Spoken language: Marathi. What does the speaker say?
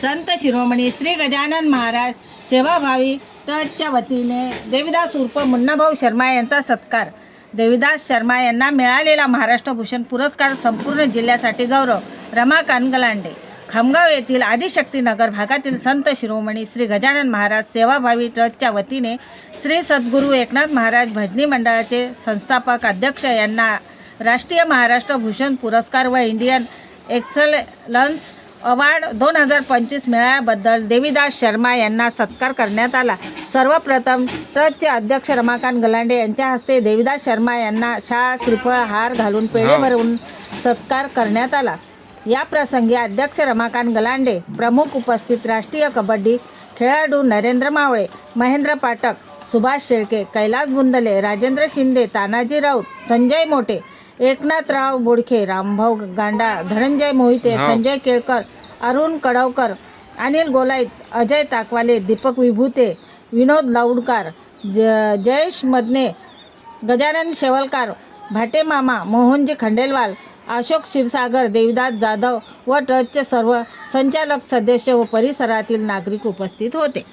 संत शिरोमणी श्री गजानन महाराज सेवाभावी ट्रस्टच्या वतीने देविदास उर्फ मुन्नाभाऊ शर्मा यांचा सत्कार. देविदास शर्मा यांना मिळालेला महाराष्ट्र भूषण पुरस्कार संपूर्ण जिल्ह्यासाठी गौरव. रमा गलांडे खामगाव येथील आदिशक्तीनगर भागातील संत शिरोमणी श्री गजानन महाराज सेवाभावी ट्रस्टच्या वतीने श्री सद्गुरू एकनाथ महाराज भजनी मंडळाचे संस्थापक अध्यक्ष यांना राष्ट्रीय महाराष्ट्र भूषण पुरस्कार व इंडियन एक्सलन्स अवॉर्ड दोन हजार पंचवीस मिळाल्याबद्दल देवीदास शर्मा यांना सत्कार करण्यात आला. सर्वप्रथम ट्रस्टचे अध्यक्ष रमाकांत गलांडे यांच्या हस्ते देवीदास शर्मा यांना शाळा श्रीफळ हार घालून पेढे भरवून सत्कार करण्यात आला. या प्रसंगी अध्यक्ष रमाकांत गलांडे प्रमुख उपस्थित राष्ट्रीय कबड्डी खेळाडू नरेंद्र मावळे महेंद्र पाठक सुभाष शेळके कैलास बुंदले राजेंद्र शिंदे तानाजी राऊत संजय मोठे एकनाथराव बोडखे रामभाऊ गांडा धनंजय मोहिते संजय केळकर अरुण कडवकर अनिल गोलाईत अजय ताकवाले दीपक विभूते विनोद लाऊडकार ज जयेश मदने गजानन शेवलकार भाटे मामा मोहनजी खंडेलवाल अशोक क्षीरसागर देविदास जाधव व ट्रस्टचे सर्व संचालक सदस्य व परिसरातील नागरिक उपस्थित होते.